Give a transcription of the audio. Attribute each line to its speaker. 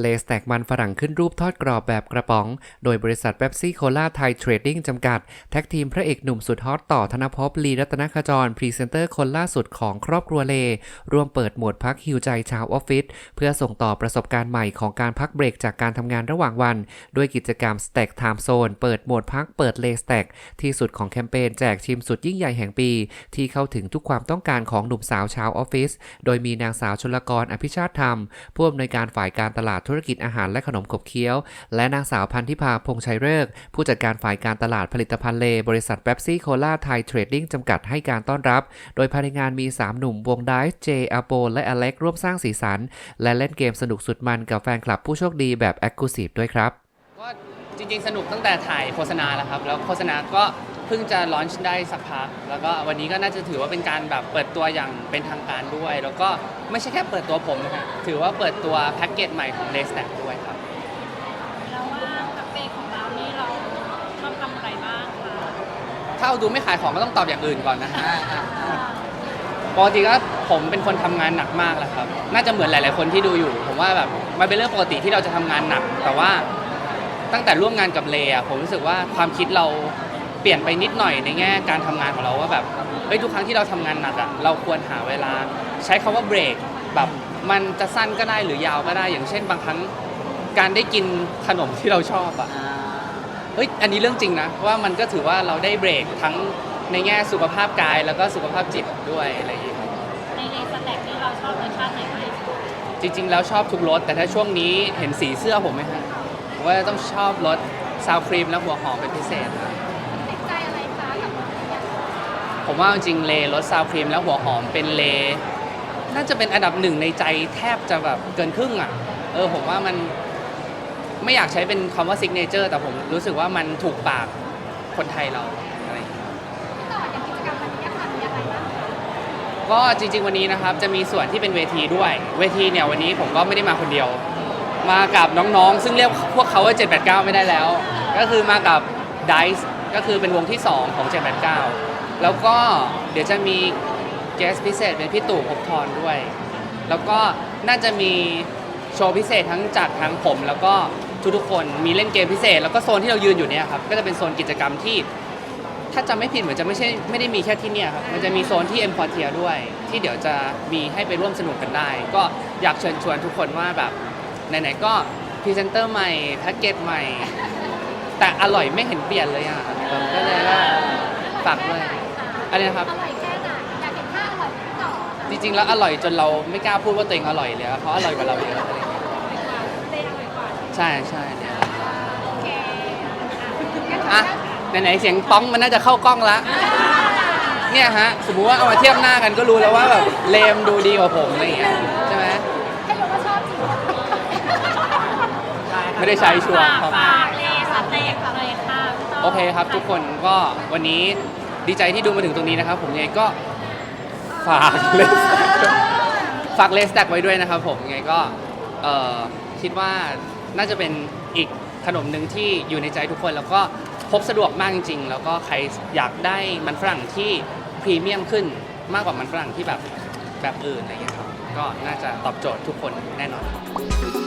Speaker 1: เลสแตกมันฝรั่งขึ้นรูปทอดกรอบแบบกระป๋อง โดยบริษัทเ e ปซี่โคลาไทยเทรดดิ้งจำกัด แท็กทีมพระเอกหนุ่มสุดฮอตต่อธนภพลีรัตนขจร พรีเซนเตอร์คนล่าสุดของครอบครัวเล ร่วมเปิดหมวดพักฮิวใจชาวออฟฟิศเพื่อส่งต่อประสบการณ์ใหม่ของการพักเบรกจากการทำงานระหว่างวัน ด้วยกิจกรรม Stack Time Zone เปิดหมวดพักเปิดเลสแตกที่สุดของแคมเปญแจกชิมสุดยิ่งใหญ่แห่งปี ที่เข้าถึงทุกความต้องการของหนุ่มสาวชาวออฟฟิศโดยมีนางสาวชลกรอภิชาติธรรมผู้อำนวยการฝ่ายการตลาดธุรกิจอาหารและขนมขบเคี้ยว และนางสาวพันธิพาพงษ์ชัยเริกผู้จัดการฝ่ายการตลาดผลิตภัณฑ์เลบริษัทเ e ปซี่โคลาไทยเทรดดิ้งจำกัดให้การต้อนรับ โดยภายในงานมี 3 หนุ่มวงไดซ์เจอาโปและอเล็กร่วมสร้างสีสัน และเล่นเกมสนุกสุดมันกับแฟนคลับผู้โชคดีแบบ e x c l u s i v e ด้วยครับ
Speaker 2: ก็จริงๆ สนุกตั้งแต่ถ่ายโฆษณาแล้วครับ แล้วโฆษณาก็ เพิ่งจะลอนช์ได้สักพัก แล้วก็วันนี้ก็น่าจะถือว่าเป็นการแบบเปิดตัวอย่างเป็นทางการด้วย แล้วก็ไม่ใช่แค่เปิดตัวผมนะฮะถือว่าเปิดตัวแพ็กเกจใหม่ของ d a y s t a c ด้วยครับ
Speaker 3: แล้วว่าคาเฟ่ของเรานี่เราชอบทำอะไรบ้างคะ
Speaker 2: ถ้าเอาดูไม่ขายของก็ต้องตอบอย่างอื่นก่อนนะฮะปกติก็ผมเป็นคนทำงานหนักมากแหละครับ น่าจะเหมือนหลาย ๆ คนที่ดูอยู่ ผมว่าแบบมันเป็นเรื่องปกติที่เราจะทำงานหนัก แต่ว่าตั้งแต่ร่วมงานกับเลอะผมรู้สึกว่าความคิดเราเปลี่ยนไปนิดหน่อยในแง่การทำงานของเราว่าแบบเฮ้ยทุกครั้งที่เราทำงานหนักอะเราควรหาเวลา ใช้คาว่าเบรกแบบมันจะสั้นก็ได้หรือยาวก็ได้ อย่างเช่น บางครั้งการได้กินขนมที่เราชอบอะเฮ้ยอันนี้เรื่องจริงนะว่ามันก็ถือว่าเราได้เบรกทั้งในแง่สุขภาพกายแล้วก็สุขภาพจิตด้วยอะไรอย่างเงี้ย
Speaker 3: ในในสแต็กนี่เราชอบรสชาติไหนมากที่สุด
Speaker 2: จริง ๆ แล้วชอบทุกรสแต่ถ้าช่วงนี้เห็นสีเสื้อผมไหมฮะผมว่าต้องชอบรสซาวครีมและหัวหอมเป็นพิเศษครับ
Speaker 3: ติดใจอะไรคะกับรสอย่าง
Speaker 2: ผมว่าจริงเลรสซาวครีมและหัวหอมเป็นเล น่าจะเป็นอันดับหนึ่งในใจแทบจะแบบเกินครึ่งอะ เออผมว่ามันไม่อยากใช้เป็นคำว่าซิกเนเจอร์แต่ผมรู้สึกว่ามันถูกปากคนไทยเราอะไรอย่างเงี้ย
Speaker 3: ต่อจากกิจกรรมวันนี้ค่ะมีอะไรบ้างคะ
Speaker 2: ก็จริง ๆ วันนี้นะครับจะมีส่วนที่เป็นเวทีด้วย เวทีเนี่ยวันนี้ผมก็ไม่ได้มาคนเดียว มากับน้องๆ ซึ่งเรียกพวกเขาว่า 789 ไม่ได้แล้ว ก็คือมากับ Dice ก็คือเป็นวงที่ 2 ของ 789 แล้วก็เดี๋ยวจะมีเกสพิเศษเป็นพี่ตู่ภพบทรด้วย แล้วก็น่าจะมีโชว์พิเศษทั้งจากทางผม แล้วก็ทุกๆคนมีเล่นเกมพิเศษ แล้วก็โซนที่เรายืนอยู่เนี่ยครับก็จะเป็นโซนกิจกรรมที่ ถ้าจำไม่ผิดเหมือนจะไม่ใช่ไม่ได้มีแค่ที่เนี่ยครับมันจะมีโซนที่เอ็มพอร์เทียด้วย ที่เดี๋ยวจะมีให้ไปร่วมสนุกกันได้ ก็อยากเชิญชวนทุกคนว่าแบบไหนๆก็พรีเซนเตอร์ใหม่แพ็กเกจใหม่ แต่อร่อยไม่เห็นเปลี่ยนเลยอะผมก็เลยว่าฝากด้วย อะไรนะครับ
Speaker 3: อร่อยแค่ไหนอยากเห็นท่าอร่อยต่อ
Speaker 2: จริงๆ แล้วอร่อยจนเราไม่กล้าพูดว่าตัวเองอร่อยเลยอะเพราะอร่อยกว่าเราเยอะอะไรอย่างเงี้ย
Speaker 3: เต้อร่อยกว่า
Speaker 2: ใช่ใช่เนี่ย
Speaker 3: โอเค
Speaker 2: อะไหนๆเสียงป้องมันน่าจะเข้ากล้องละ เนี่ยฮะ สมมุติว่าเอามาเทียบหน้ากันก็รู้แล้วว่าแบบเลมดูดีกว่าผมอะไรอย่างเงี้ยใช่ไหม
Speaker 3: ให้รู้ว่าชอบจริง
Speaker 2: ไม่ได้ใช้ชัวร์ครับ
Speaker 3: ฝากเลยสเต็กอะไรค่ะ
Speaker 2: โอเคครับทุกคนก็วันนี้ ดีใจที่ดูมาถึงตรงนี้นะครับผมยังไงก็ฝากเลสฝากเลสแตกไว้ด้วยนะครับผมยังไงก็เอ่อคิดว่าน่าจะเป็นอีกขนมหนึ่งที่อยู่ในใจทุกคน แล้วก็พบสะดวกมากจริง ๆ แล้วก็ใครอยากได้มันฝรั่งที่พรีเมียมขึ้นมากกว่ามันฝรั่งที่แบบแบบอื่นอะไรอย่างเงี้ยครับก็น่าจะตอบโจทย์ทุกคนแน่นอนครับ